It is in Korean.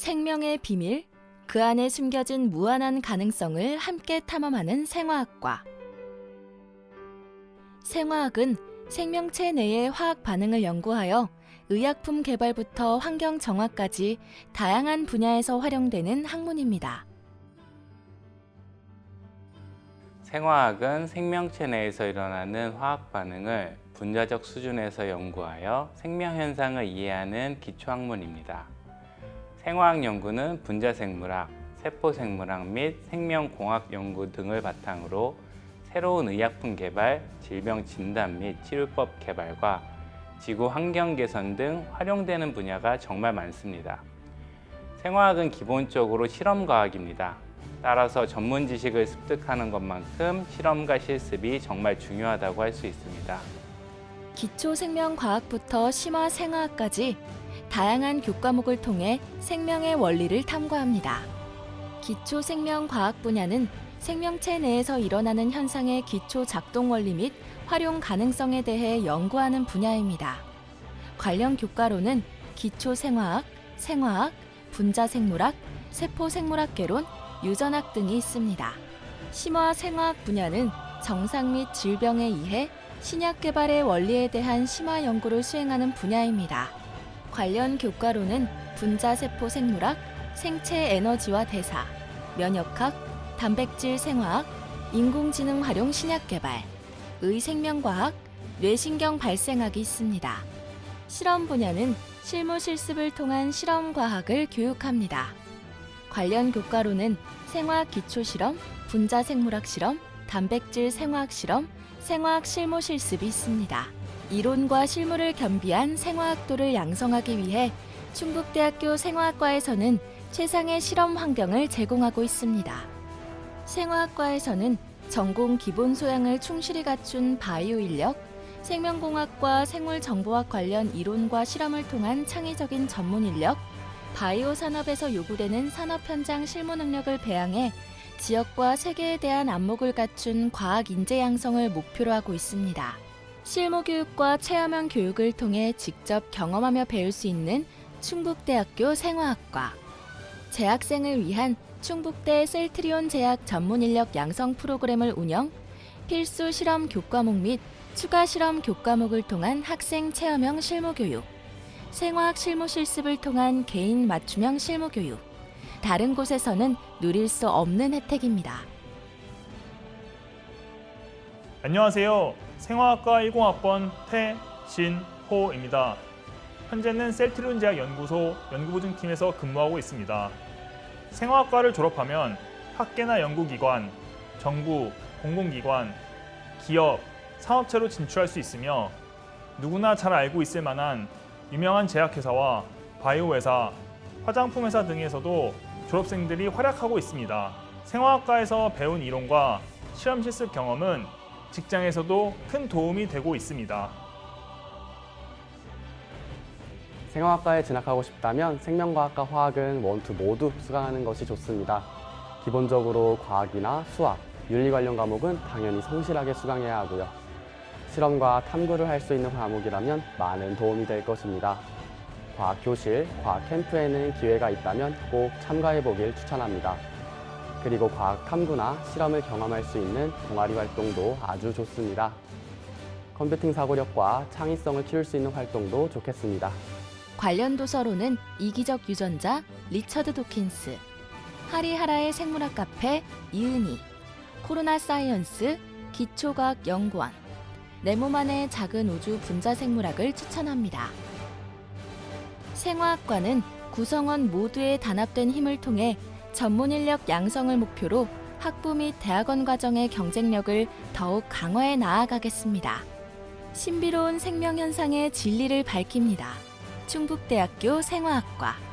생명의 비밀, 그 안에 숨겨진 무한한 가능성을 함께 탐험하는 생화학과. 생화학은 생명체 내의 화학 반응을 연구하여 의약품 개발부터 환경 정화까지 다양한 분야에서 활용되는 학문입니다. 생화학은 생명체 내에서 일어나는 화학 반응을 분자적 수준에서 연구하여 생명 현상을 이해하는 기초 학문입니다. 생화학 연구는 분자 생물학, 세포 생물학 및 생명공학 연구 등을 바탕으로 새로운 의약품 개발, 질병 진단 및 치료법 개발과 지구 환경 개선 등 활용되는 분야가 정말 많습니다. 생화학은 기본적으로 실험 과학입니다. 따라서 전문 지식을 습득하는 것만큼 실험과 실습이 정말 중요하다고 할 수 있습니다. 기초 생명과학부터 심화 생화학까지 다양한 교과목을 통해 생명의 원리를 탐구합니다. 기초 생명과학 분야는 생명체 내에서 일어나는 현상의 기초 작동 원리 및 활용 가능성에 대해 연구하는 분야입니다. 관련 교과로는 기초 생화학, 생화학, 분자 생물학, 세포 생물학 개론, 유전학 등이 있습니다. 심화 생화학 분야는 정상 및 질병의 이해, 신약 개발의 원리에 대한 심화 연구를 수행하는 분야입니다. 관련 교과로는 분자 세포 생물학, 생체 에너지와 대사, 면역학, 단백질 생화학, 인공지능 활용 신약 개발, 의생명과학, 뇌신경 발생학이 있습니다. 실험 분야는 실무 실습을 통한 실험 과학을 교육합니다. 관련 교과로는 생화학 기초 실험, 분자 생물학 실험, 단백질 생화학 실험, 생화학 실무 실습이 있습니다. 이론과 실무를 겸비한 생화학도를 양성하기 위해 충북대학교 생화학과에서는 최상의 실험 환경을 제공하고 있습니다. 생화학과에서는 전공 기본 소양을 충실히 갖춘 바이오 인력, 생명공학과 생물정보학 관련 이론과 실험을 통한 창의적인 전문 인력, 바이오 산업에서 요구되는 산업 현장 실무 능력을 배양해 지역과 세계에 대한 안목을 갖춘 과학 인재 양성을 목표로 하고 있습니다. 실무 교육과 체험형 교육을 통해 직접 경험하며 배울 수 있는 충북대학교 생화학과. 재학생을 위한 충북대 셀트리온 제약 전문 인력 양성 프로그램을 운영, 필수 실험 교과목 및 추가 실험 교과목을 통한 학생 체험형 실무 교육, 생화학 실무 실습을 통한 개인 맞춤형 실무 교육. 다른 곳에서는 누릴 수 없는 혜택입니다. 안녕하세요. 생화학과 10학번 태신호입니다. 현재는 셀트리온 제약 연구소 연구보증팀에서 근무하고 있습니다. 생화학과를 졸업하면 학계나 연구기관, 정부, 공공기관, 기업, 산업체로 진출할 수 있으며 누구나 잘 알고 있을 만한 유명한 제약회사와 바이오 회사, 화장품 회사 등에서도 졸업생들이 활약하고 있습니다. 생화학과에서 배운 이론과 실험 실습 경험은 직장에서도 큰 도움이 되고 있습니다. 생화학과에 진학하고 싶다면 생명과학과 화학은 원투 모두 수강하는 것이 좋습니다. 기본적으로 과학이나 수학, 윤리 관련 과목은 당연히 성실하게 수강해야 하고요. 실험과 탐구를 할 수 있는 과목이라면 많은 도움이 될 것입니다. 과학 교실, 과학 캠프에는 기회가 있다면 꼭 참가해 보길 추천합니다. 그리고 과학 탐구나 실험을 경험할 수 있는 동아리 활동도 아주 좋습니다. 컴퓨팅 사고력과 창의성을 키울 수 있는 활동도 좋겠습니다. 관련 도서로는 이기적 유전자 리처드 도킨스, 하리하라의 생물학 카페 이은희, 코로나 사이언스 기초과학 연구원, 안의 작은 우주 분자 생물학을 추천합니다. 생화학과는 구성원 모두의 단합된 힘을 통해 전문 인력 양성을 목표로 학부 및 대학원 과정의 경쟁력을 더욱 강화해 나아가겠습니다. 신비로운 생명 현상의 진리를 밝힙니다. 충북대학교 생화학과